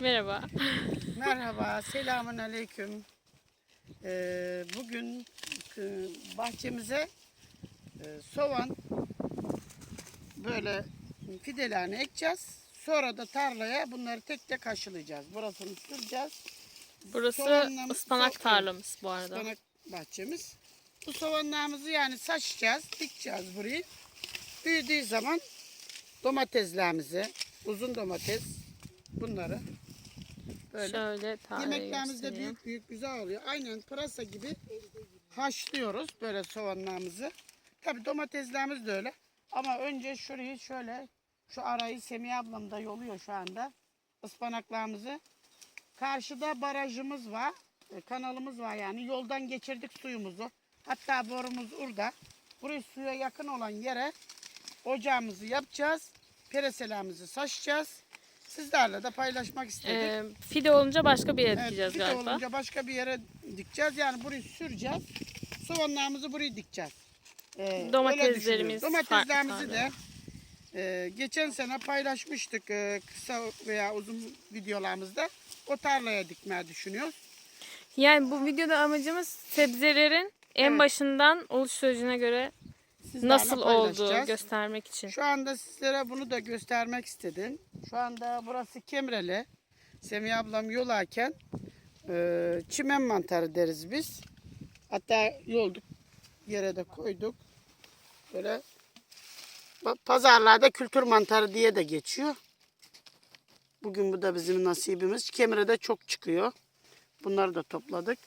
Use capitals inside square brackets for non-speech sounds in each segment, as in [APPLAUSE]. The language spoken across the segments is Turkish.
Merhaba. Merhaba, selamun aleyküm. Ee, bugün e, bahçemize e, soğan böyle fidelerini ekeceğiz. Sonra da tarlaya bunları tek tek aşılayacağız. Burasını süreceğiz. Burası Soğanlarımız- ıspanak so- tarlamız bu arada. Ispanak bahçemiz. Bu soğanlarımızı yani saçacağız, dikeceğiz burayı. Büyüdüğü zaman domateslerimizi, uzun domates bunları böyle Şöyle Yemeklerimiz de büyük büyük güzel oluyor. Aynen pırasa gibi haşlıyoruz böyle soğanlarımızı. Tabi domateslerimiz de öyle. Ama önce şurayı şöyle şu arayı Semih ablam da yoluyor şu anda. Ispanaklarımızı. Karşıda barajımız var. e, Kanalımız var yani. Yoldan geçirdik suyumuzu. Hatta borumuz orada. Burayı suya yakın olan yere ocağımızı yapacağız. Pereselerimizi saçacağız. Sizlerle de paylaşmak istedik. Ee, fide olunca başka bir yere Evet, dikeceğiz bir de galiba. olunca başka bir yere dikeceğiz. Yani burayı süreceğiz. Soğanlarımızı buraya dikeceğiz. Ee, Domateslerimiz. Domateslerimizi de e, geçen sene paylaşmıştık e, kısa veya uzun videolarımızda. O tarlaya dikmeyi düşünüyoruz. Yani bu videoda amacımız sebzelerin en Evet. başından oluş sürecine göre Sizlerle nasıl paylaşacağız. göstermek için. Şu anda sizlere bunu da göstermek istedim. Şu anda burası Kemreli. Semih ablam yolarken e, çimen mantarı deriz biz. Hatta yolduk yere de koyduk. Böyle pa- pazarlarda kültür mantarı diye de geçiyor. Bugün bu da bizim nasibimiz. Kemre'de çok çıkıyor. Bunları da topladık.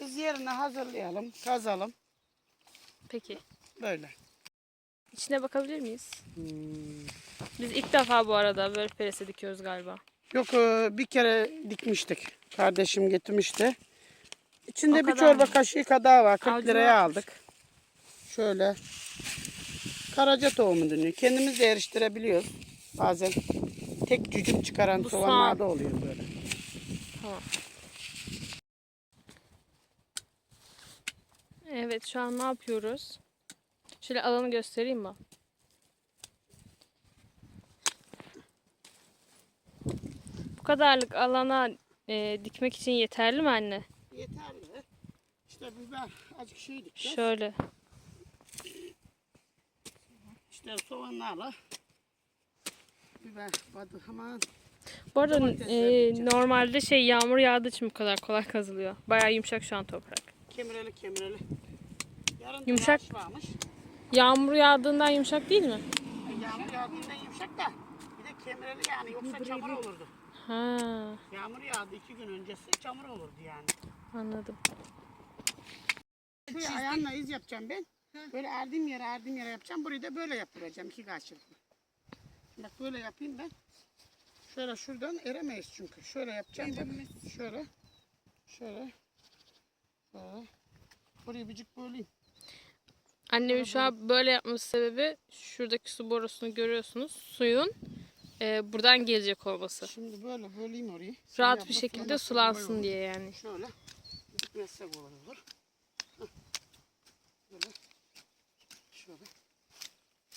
Biz yerine hazırlayalım, kazalım. Peki. Böyle. İçine bakabilir miyiz? Hmm. Biz ilk defa bu arada böyle perese dikiyoruz galiba. Yok e, bir kere dikmiştik. Kardeşim getirmişti. İçinde O bir kadar çorba mı? kaşığı kadar var. 40 Avcı liraya varmış. aldık. Şöyle. Karaca tohumu dönüyor. Kendimiz de eriştirebiliyoruz. Bazen tek cücük çıkaran Bu soğan. oluyor böyle. Tamam. Evet şu an ne yapıyoruz? Şöyle alanı göstereyim mi? Bu kadarlık alana e, dikmek için yeterli mi anne? Yeterli. İşte biber azıcık şey dikeceğiz. Şöyle. İşte soğanlarla biber badı hemen. Bu arada e, normalde şey yağmur yağdığı için bu kadar kolay kazılıyor. Bayağı yumuşak şu an toprak. Kemireli kemireli. Yarın Yumuşak. varmış. Yağmur yağdığından yumuşak değil mi? Yağmur yağdığında yumuşak da bir de kemireli yani yoksa çamur olurdu. Ha, Yağmur yağdı iki gün öncesi çamur olurdu yani. anladım. Şuraya ayağımla iz yapacağım ben. Böyle erdiğim yere erdiğim yere yapacağım. Burayı da böyle yaptıracağım iki karşılıklı. Bak böyle yapayım ben. Şöyle şuradan eremeyiz çünkü. Şöyle yapacağım. Bak. Şöyle. Şöyle. Böyle. Burayı bircik böleyim. Annemin şu an böyle yapması sebebi şuradaki su borusunu görüyorsunuz. Suyun e, buradan gelecek olması. Şimdi böyle böleyim orayı. Rahat Şimdi bir şekilde sulansın kolay diye yani. Şöyle. Dikmezsek olur olur. Böyle. Şöyle.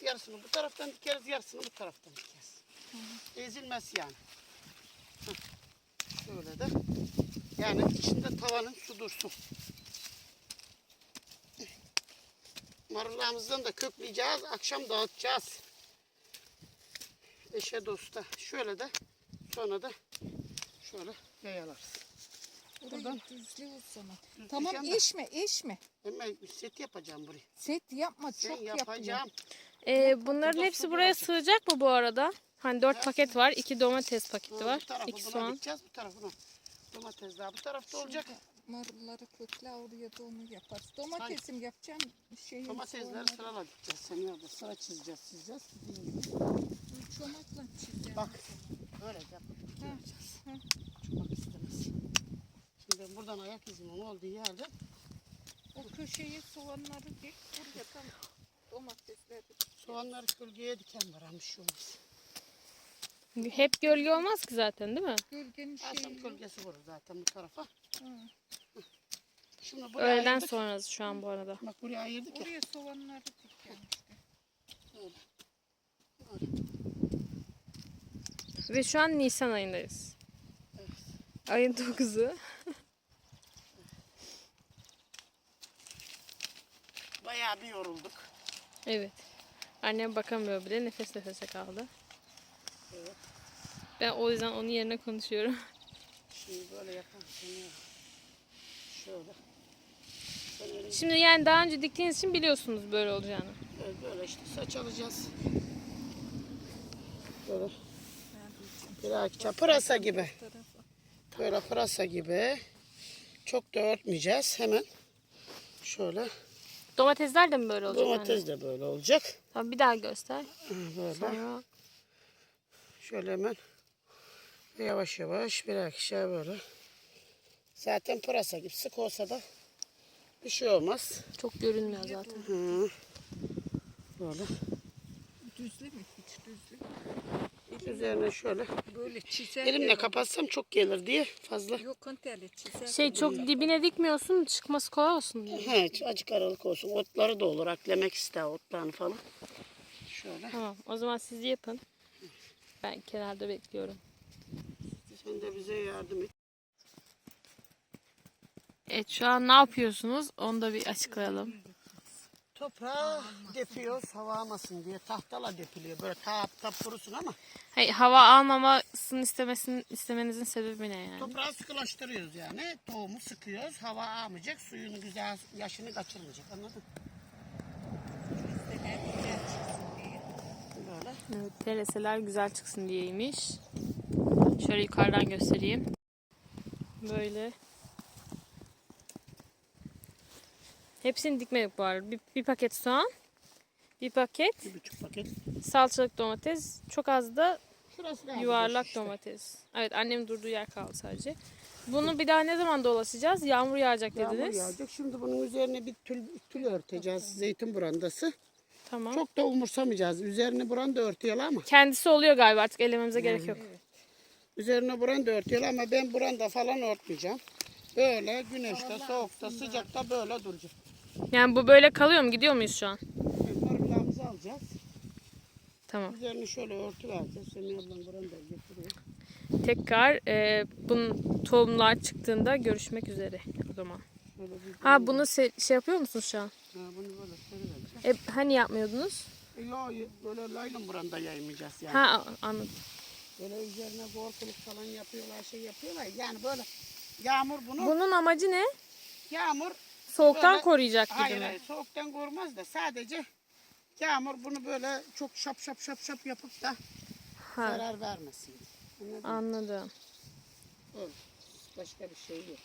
Yarısını bu taraftan dikeriz, yarısını bu taraftan dikeriz. Ezilmez yani. Hah. Şöyle de. Yani içinde tavanın su dursun. Marullarımızdan da kökleyeceğiz. Akşam dağıtacağız. Eşe dosta. Şöyle de sonra da şöyle yayalarız. Buradan Buradan düzlüyor sana. düzleyeceğim Tamam de. eşme eşme. Hemen set yapacağım burayı. Set yapma Sen çok yapacağım. E, bunların Burada hepsi su buraya duracak. sığacak mı bu arada? Hani dört Evet. paket var. iki domates paketi var. Bu tarafı iki buna soğan. dikeceğiz, bu tarafına domatesler. Bu tarafta olacak. Marulları kökle oraya da onu yaparız. Domatesim yapacağım. Şeyi, Domatesleri sırala dikeceğiz. Sen yerde sıra çizeceğiz, çizeceğiz. Dediğin gibi. Çomakla çizeceğim. Bak. Böyle yapıp dikeceğiz. hı. Çomak istemez. Şimdi ben buradan ayak izimin olduğu yerde O köşeye soğanları dik. Buraya tam domatesleri soğanları gölgeye diken var. ama bir şey olmaz. Hep gölge olmaz ki zaten değil mi? Gölgenin şeyi yok. gölgesi vurur zaten bu tarafa. Şimdi buraya Öğleden ayırdık. sonrası şu an bu arada. Bak buraya ayırdık ya. Oraya soğanları dikeceğim işte. Öyle. Ve şu an Nisan ayındayız. Ayın 9'u. [LAUGHS] Bayağı bir yorulduk. Evet. Annem bakamıyor bile nefes nefese kaldı. Evet. Ben o yüzden onun yerine konuşuyorum. [LAUGHS] Şimdi böyle yapalım. Şöyle. Şöyle. Şimdi yani daha önce diktiğiniz için biliyorsunuz böyle olacağını. Evet, böyle işte saç alacağız. Böyle. Biraz pırasa gibi. Böyle pırasa gibi. Çok da örtmeyeceğiz. Hemen şöyle. Domatesler de mi böyle olacak? Domates de böyle olacak. Tamam bir daha göster. Böyle. Sonra Şöyle hemen yavaş yavaş birer kişiye böyle. Zaten pırasa gibi sık olsa da bir şey olmaz. çok görünmüyor zaten. Hı. Böyle. Düzlü mü? Hiç düzlü. Üzerine şöyle. Böyle çizer. Elimle kapatsam çok gelir diye fazla. Yok öyle çizer. Şey çok dibine dikmiyorsun çıkması kolay olsun diye. He, acık aralık olsun. Otları da olur. Aklemek ister otlarını falan. Şöyle. Tamam o zaman siz yapın. Ben kenarda bekliyorum. Sen de bize yardım et. Evet şu an ne yapıyorsunuz? Onu da bir açıklayalım. Toprağı depiyoruz hava almasın diye. Tahtala depiliyor. Böyle tap tap kurusun ama Hayır, hava almamasını istemesin, istemenizin sebebi ne yani? toprağı sıkılaştırıyoruz yani. Tohumu sıkıyoruz. Hava almayacak. Suyunu güzel, yaşını kaçırmayacak. Anladın? Böyle. Evet, PLS'ler güzel çıksın diyeymiş. Şöyle yukarıdan göstereyim. Böyle. Hepsini dikmedik bu arada. Bir, bir paket soğan, bir paket Bir buçuk paket. salçalık domates, çok az da yuvarlak işte. domates. Evet annem durduğu yer kaldı sadece. Bunu bir daha ne zaman dolaşacağız? Yağmur yağacak Yağmur dediniz. yağacak. Şimdi bunun üzerine bir tül, tül örteceğiz. Zeytin brandası. Tamam. Çok da umursamayacağız. Üzerine branda örtüyorlar ama. Kendisi oluyor galiba artık elememize gerek yok. Üzerine branda örtüyorlar ama ben branda falan örtmeyeceğim. Böyle güneşte, soğukta, sıcakta böyle duracak. Yani bu böyle kalıyor mu? Gidiyor muyuz şu an? Marulağımızı alacağız. Tamam. Üzerine şöyle örtü vereceğiz. Senin ablan branda getiriyor. Tekrar e, bunun tohumlar çıktığında görüşmek üzere o zaman. Bir Ha bunu se- şey yapıyor musunuz şu an? Ha, bunu böyle sarıvereceğiz. E, hani yapmıyordunuz? E, Yo, böyle laylon branda yaymayacağız yani. Ha a- anladım. Böyle üzerine gorkuluk falan yapıyorlar, şey yapıyorlar. Yani böyle yağmur bunu, Bunun amacı ne? yağmur Soğuktan Böyle- koruyacak gibi Hayır mi? hayır soğuktan korumaz da sadece yağmur bunu böyle çok şap şap şap şap yapıp da Ha, zarar vermesin. Anladın anladım. Öyle. Başka bir şey yok.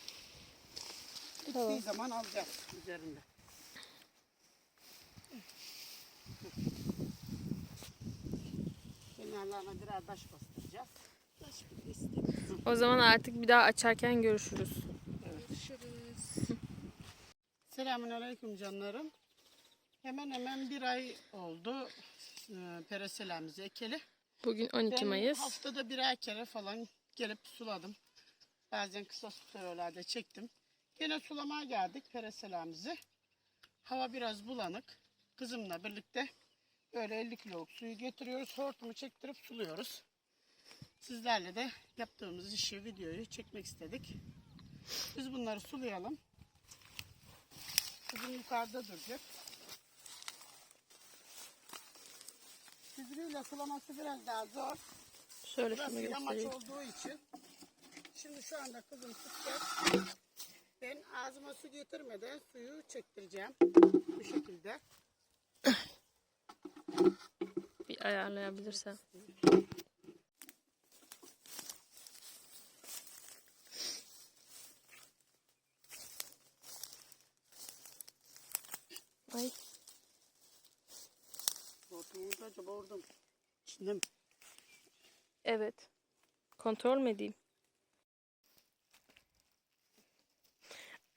Bittiği Tamam. zaman alacağız üzerinde. Kenarlarına biraz taş bastıracağız. İstek. O zaman artık bir daha açarken görüşürüz. Görüşürüz. Selamun Aleyküm canlarım. Hemen hemen bir ay oldu e, ekeli. Bugün 12 Ben Mayıs. haftada birer kere falan gelip suladım. Bazen kısa sürelerde çektim. Gene sulamaya geldik pereselemizi. Hava biraz bulanık. Kızımla birlikte böyle 50 kiloluk suyu getiriyoruz. Hortumu çektirip suluyoruz. Sizlerle de yaptığımız işi, videoyu çekmek istedik. Biz bunları sulayalım. Kızım yukarıda duracak. Sidriyle sulaması biraz daha zor. Şöyle şunu Burası yamaç göstereyim. olduğu için. Şimdi şu anda kızım tutacak. Ben ağzıma su getirmeden suyu çektireceğim. Bu şekilde. Bir ayarlayabilirsem. Ay. Hortumumuzu acaba orada mı? İçinde mi? Evet. Kontrol mü edeyim?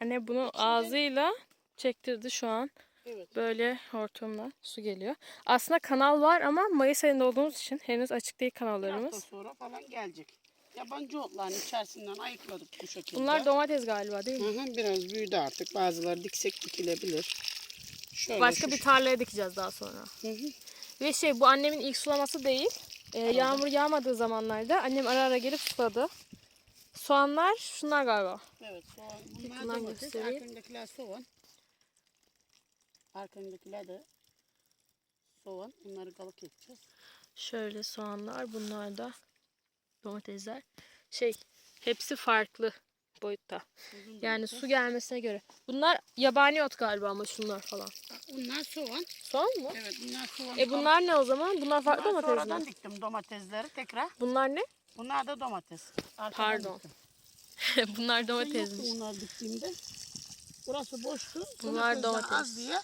Anne bunu ağzıyla çektirdi şu an. Evet. Böyle hortumla su geliyor. Aslında kanal var ama Mayıs ayında olduğumuz için henüz açık değil Bir hafta kanallarımız. sonra falan gelecek. Yabancı otların içerisinden ayıkladık bu şekilde. Bunlar domates galiba değil mi? Hı hı, biraz büyüdü artık. Bazıları diksek dikilebilir. Şöyle Başka şu- bir tarlaya dikeceğiz daha sonra. Hı hı. Ve şey bu annemin ilk sulaması değil. Ee, yağmur yağmadığı zamanlarda annem ara ara gelip suladı. Soğanlar şunlar galiba. Evet soğan. Bunlar Yakından domates, göstereyim. arkandakiler soğan. Arkandakiler de soğan. Bunları kalık yapacağız. Şöyle soğanlar bunlar da domatesler. Şey hepsi farklı boyutta. Uzun Yani su gelmesine göre. Bunlar yabani ot galiba ama şunlar falan. Bunlar soğan. Soğan mı? Evet bunlar soğan. E bunlar ne o zaman? Bunlar farklı Bunlar domates sonradan diktim domatesleri tekrar. Bunlar ne? Bunlar da domates. Arkadan Pardon. [LAUGHS] bunlar Şey domatesmiş. bunlar diktiğimde. Burası boştu. Bunlar Domatesler domates. Az diye.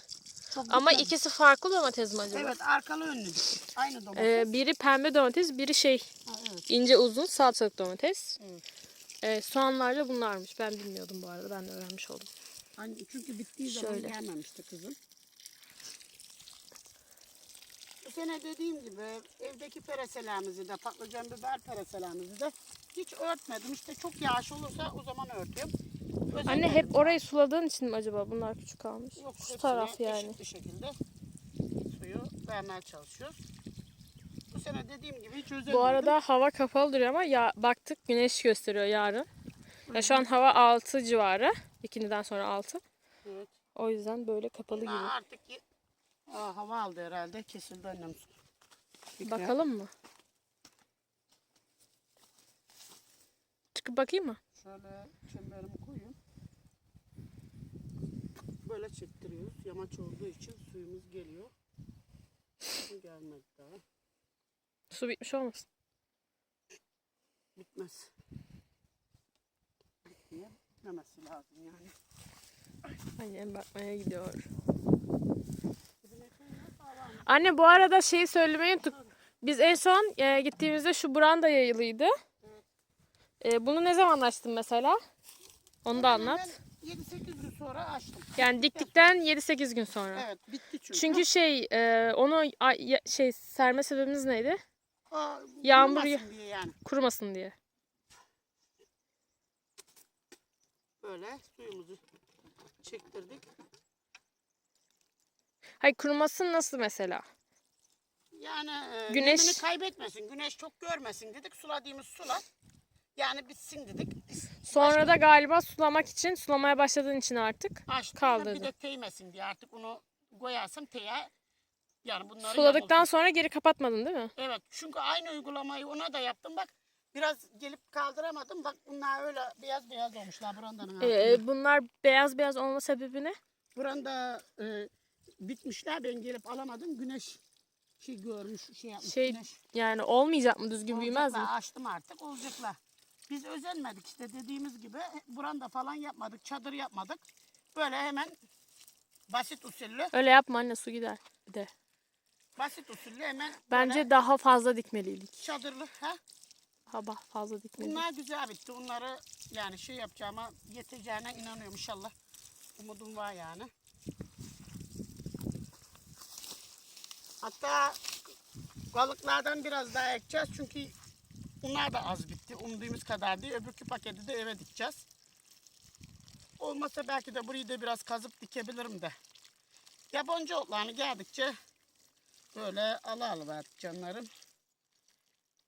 Çok Ama dikmedim. ikisi farklı domates mi acaba? Evet arkalı önlü. Aynı domates. Ee, biri pembe domates, biri şey Ha, evet. ince uzun salçalık domates. Evet. Ee, soğanlar da bunlarmış. Ben bilmiyordum bu arada. Ben de öğrenmiş oldum. Hani çünkü bittiği zaman Şöyle. gelmemişti kızım. Bu sene dediğim gibi evdeki pereselerimizi de patlıcan biber pereselerimizi de hiç örtmedim. İşte çok yağış olursa o zaman örtüyorum. Anne Özenmedim. hep orayı suladığın için mi acaba bunlar küçük kalmış? Yok, Şu taraf yani. eşit bir şekilde suyu vermeye çalışıyoruz. Sene dediğim gibi hiç özenmedim. Bu arada hava kapalı duruyor ama ya baktık güneş gösteriyor yarın. Ya şu an hava 6 civarı. İkindiden sonra 6. Evet. O yüzden böyle kapalı gibi. Artık Aa, hava aldı herhalde. Kesildi annem. Bakalım mı? Çıkıp bakayım mı? Şöyle çemberimi koyayım. Böyle çektiriyoruz. Yamaç olduğu için suyumuz geliyor. Gelmedi daha. Su bitmiş olmasın? Bitmez. Bitmeye bitmemesi lazım yani. Annem bakmaya gidiyor. Anne bu arada şeyi söylemeyi unuttuk. Biz en son e, gittiğimizde şu branda yayılıydı. E, bunu ne zaman açtın mesela? Onu da anlat. Ben 7-8 gün sonra açtım. Yani diktikten 7-8 gün sonra. Evet bitti çünkü. Çünkü şey e, onu a- ya- şey serme sebebimiz neydi? Yağmur kurumasın diye yani. Kurumasın diye. Böyle suyumuzu çektirdik. Hayır kurumasın nasıl mesela? Yani e, Güneş- nemini kaybetmesin, güneş çok görmesin dedik. Suladığımız sular yani bitsin dedik. Sonra da galiba sulamak için, sulamaya başladığın için artık. Kaldırdı. Bir de değmesin diye artık onu koyarsın teye. Yani bunları suladıktan yamultur. sonra geri kapatmadın değil mi? Evet çünkü aynı uygulamayı ona da yaptım bak. Biraz gelip kaldıramadım. Bak bunlar öyle beyaz beyaz olmuşlar burandanın altında. Ee, bunlar beyaz beyaz olma sebebi ne? Buranda e, bitmişler ben gelip alamadım. Güneş şey görmüş şey yapmış. Şey, güneş. Yani olmayacak mı? Düzgün büyümez mi? Olacaklar, Açtım artık olacaklar. Biz özenmedik işte dediğimiz gibi buranda falan yapmadık, çadır yapmadık. Böyle hemen basit usullü, Öyle yapma anne su gider. De. Basit usullü hemen Bence daha fazla dikmeliydik. çadırlı. Ha? Haba fazla dikmeliydik. Bunlar güzel bitti. Bunları yani şey yapacağıma getireceğine inanıyorum inşallah. Umudum var yani. Hatta balıklardan biraz daha ekeceğiz çünkü bunlar da az bitti. Umduğumuz kadar değil. Öbürkü paketi de eve dikeceğiz. Olmasa belki de burayı da biraz kazıp dikebilirim de. Yabancı otlarını geldikçe böyle ala alıverdik canlarım.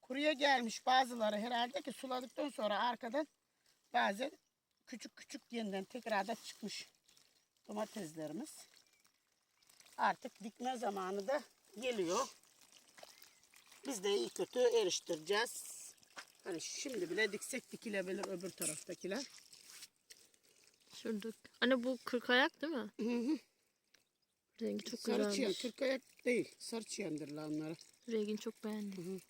Kuruya gelmiş bazıları herhalde ki suladıktan sonra arkadan bazen küçük küçük yeniden tekrarda çıkmış domateslerimiz. Artık dikme zamanı da geliyor. Biz de iyi kötü eriştireceğiz. Hani şimdi bile diksek dikilebilir öbür taraftakiler. Şurada. Anne bu kırk ayak değil mi? Hı hı. Rengi çok Sarı güzelmiş. kırk ayak değil. Sarı çiyandırlar onları. Rengini çok beğendim.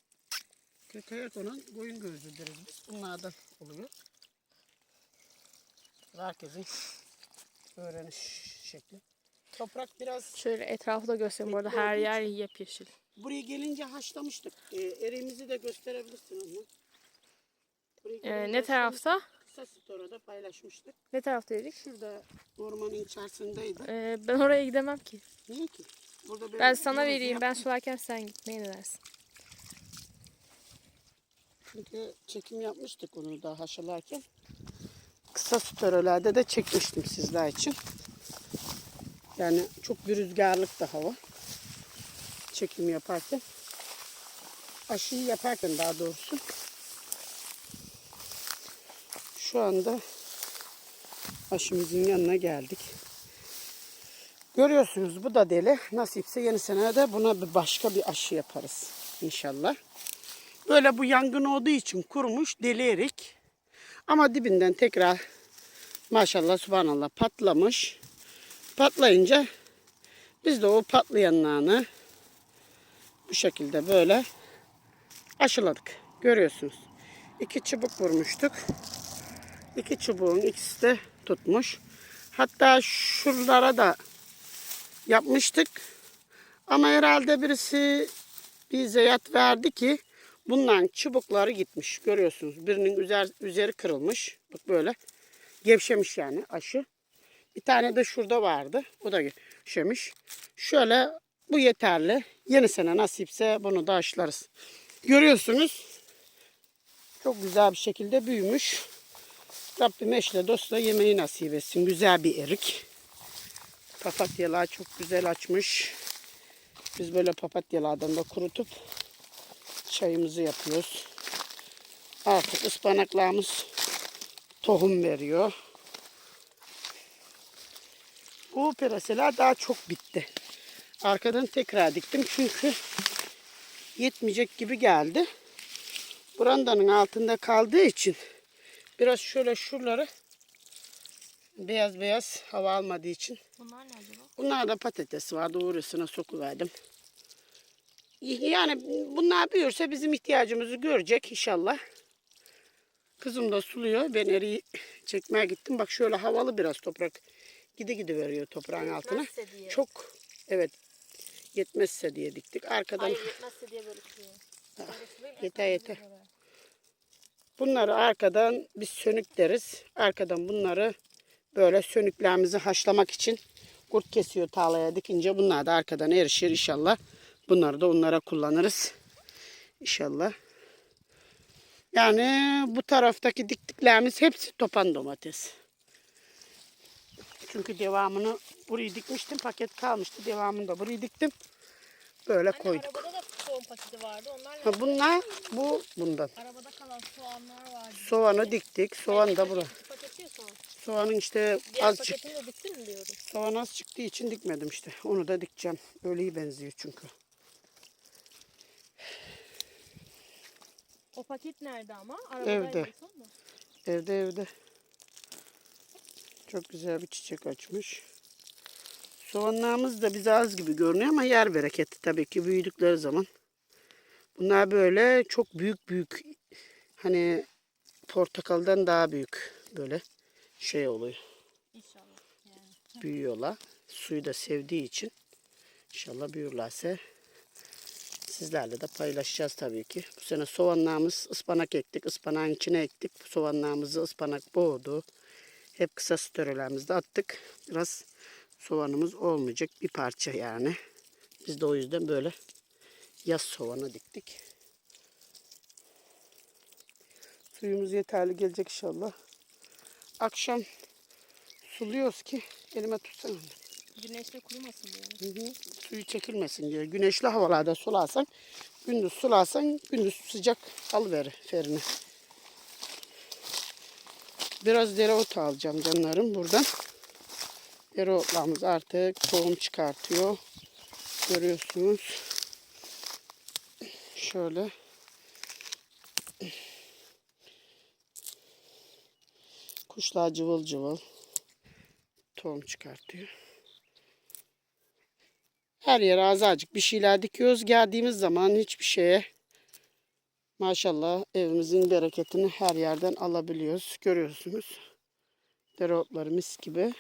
Kırk ayak onun boyun gözü deriz biz. Bunlardan oluyor. Herkesin öğreniş şekli. Toprak biraz Şöyle etrafı da göstereyim. Bu arada her yer yepyeşil. buraya gelince haşlamıştık. Ee, eriğimizi de gösterebilirsin onu. Buraya Ee, gelince ne tarafta? Kısa story'da paylaşmıştık. Ne taraftaydık? Şurada ormanın içerisindeydi. Ee, ben oraya gidemem ki. Niye ki? Burada Ben sana vereyim. Ben yaptık. sularken sen git. Ne dersin? Çünkü çekim yapmıştık onu da haşlarken. Kısa story'lerde de çekmiştim sizler için. Yani çok bir rüzgarlık da hava. Çekim yaparken. aşıyı yaparken daha doğrusu şu anda aşımızın yanına geldik. Görüyorsunuz bu da deli. Nasipse yeni sene de buna bir başka bir aşı yaparız inşallah. Böyle bu yangın olduğu için kurumuş deli erik. Ama dibinden tekrar maşallah subhanallah patlamış. Patlayınca biz de o patlayanlarını bu şekilde böyle aşıladık. Görüyorsunuz. İki çubuk vurmuştuk. İki çubuğun ikisi de tutmuş. Hatta şuralara da yapmıştık. Ama herhalde birisi bize yat verdi ki bunların çubukları gitmiş. Görüyorsunuz. Birinin üzer, üzeri kırılmış. Bak böyle. Gevşemiş yani aşı. Bir tane de şurada vardı. O da gevşemiş. Şöyle bu yeterli. Yeni sene nasipse bunu da aşılarız. Görüyorsunuz. Çok güzel bir şekilde büyümüş. Rabbim eşle dostla yemeği nasip etsin. Güzel bir erik. Papatyalar çok güzel açmış. Biz böyle papatyalardan da kurutup çayımızı yapıyoruz. Artık ıspanaklarımız tohum veriyor. Bu peraseler daha çok bitti. Arkadan tekrar diktim çünkü yetmeyecek gibi geldi. Brandanın altında kaldığı için biraz şöyle şuraları beyaz beyaz hava almadığı için Bunlar ne acaba? Bunlar da patates vardı. Uğrasına sokuverdim. Yani bunlar büyürse bizim ihtiyacımızı görecek inşallah. Kızım da suluyor. Ben eriği çekmeye gittim. Bak şöyle havalı biraz toprak. Gidi gidi veriyor toprağın altına. Yetmezse diye. Çok evet yetmezse diye diktik. Arkadan Hayır yetmezse diye böyle sürüyor. yeter yeter. Bunları arkadan biz sönük deriz. Arkadan bunları böyle sönüklerimizi haşlamak için kurt kesiyor tarlaya dikince bunlar da arkadan erişir inşallah. Bunları da onlara kullanırız. İnşallah. Yani bu taraftaki diktiklerimiz hepsi topan domates. Çünkü devamını burayı dikmiştim. Paket kalmıştı. Devamını da burayı diktim. Böyle koyduk. Soğan paketi vardı. Onlar? Ha, bunlar bu bundan. Arabada kalan soğanlar vardı. Soğanı diktik. Soğan da bura. İki paket ya soğan. Soğanın işte Diğer az çıktı. paketini de diktin mi diyorum. Soğan az çıktığı için dikmedim işte. Onu da dikeceğim. Öyle iyi benziyor çünkü. O paket nerede ama? Arabada Evde. Evde evde. Çok güzel bir çiçek açmış. Soğanlarımız da bize az gibi görünüyor ama yer bereketi tabii ki büyüdükleri zaman. Bunlar böyle çok büyük büyük hani portakaldan daha büyük böyle şey oluyor. İnşallah. Yani. büyüyorlar. Suyu da sevdiği için inşallah büyürlerse sizlerle de paylaşacağız tabii ki. Bu sene soğanlarımız ıspanak ektik. Ispanağın içine ektik. Soğanlarımızı ıspanak boğdu. Hep kısa storylerimizde attık. Biraz soğanımız olmayacak bir parça yani. Biz de o yüzden böyle yaz soğanı diktik. Suyumuz yeterli gelecek inşallah. Akşam suluyoruz ki elime tutsana. Güneşte kurumasın diye. Hı hı. Suyu çekilmesin diye. Güneşli havalarda sularsan, gündüz sularsan gündüz sıcak alıverir ferini. Biraz dereotu alacağım canlarım buradan. Dereotlarımız artık tohum çıkartıyor. Görüyorsunuz. Şöyle. Kuşlar cıvıl cıvıl tohum çıkartıyor. Her yere azıcık bir şeyler dikiyoruz. Geldiğimiz zaman hiçbir şeye maşallah evimizin bereketini her yerden alabiliyoruz. Görüyorsunuz. Dereotları mis gibi.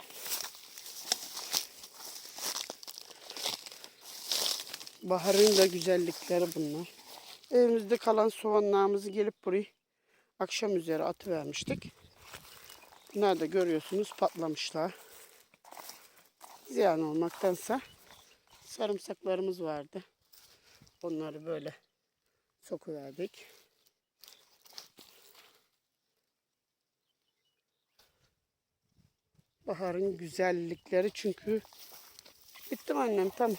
Baharın da güzellikleri bunlar. Evimizde kalan soğanlarımızı gelip buraya akşam üzeri atıvermiştik. Bunlar da görüyorsunuz patlamışlar. Ziyan olmaktansa sarımsaklarımız vardı. Onları böyle sokuverdik. Baharın güzellikleri çünkü bittim annem tam.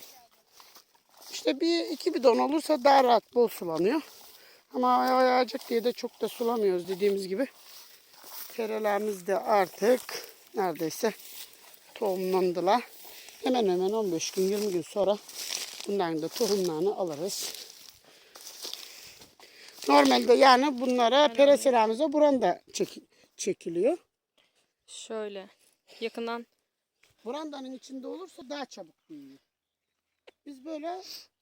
İşte bir iki bidon olursa daha rahat bol sulanıyor. Ama yağacak diye de çok da sulamıyoruz dediğimiz gibi. Terelerimiz de artık neredeyse tohumlandılar. Hemen hemen 15 gün 20 gün sonra bunların da tohumlarını alırız. Normalde yani bunlara pereselamıza buranda çek- çekiliyor. Şöyle yakından Burandanın içinde olursa daha çabuk büyüyor. Biz böyle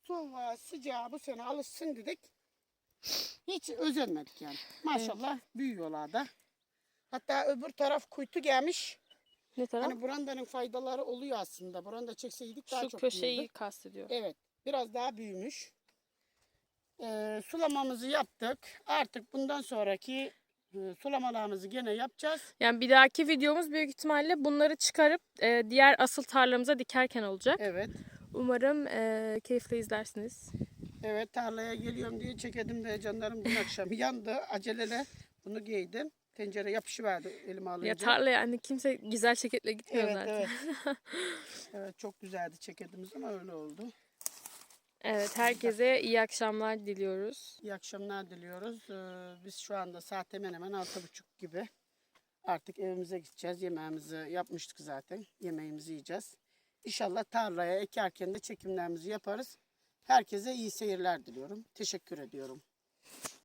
soğuğa sıcağa bu sene alışsın dedik. Hiç özenmedik yani. Maşallah büyüyorlar da. Hatta öbür taraf kuytu gelmiş. ne taraf? Hani burandanın faydaları oluyor aslında. Buranda çekseydik daha Şu çok köşeyi büyürdü. kastediyor. Evet. Biraz daha büyümüş. Ee, sulamamızı yaptık. Artık bundan sonraki e, sulamalarımızı gene yapacağız. Yani bir dahaki videomuz büyük ihtimalle bunları çıkarıp e, diğer asıl tarlamıza dikerken olacak. Evet. Umarım e, keyifle izlersiniz. Evet tarlaya geliyorum diye çekedim de canlarım dün akşam [LAUGHS] yandı. Acelele bunu giydim. Tencere yapışıverdi elime alınca. Ya tarlaya hani kimse güzel ceketle gitmiyor Evet zaten. evet. [LAUGHS] evet çok güzeldi çekedimiz ama öyle oldu. Evet herkese iyi akşamlar diliyoruz. İyi akşamlar diliyoruz. Ee, biz şu anda saat hemen hemen altı buçuk gibi. Artık evimize gideceğiz. Yemeğimizi yapmıştık zaten. Yemeğimizi yiyeceğiz. İnşallah tarlaya ekerken de çekimlerimizi yaparız. Herkese iyi seyirler diliyorum. Teşekkür ediyorum.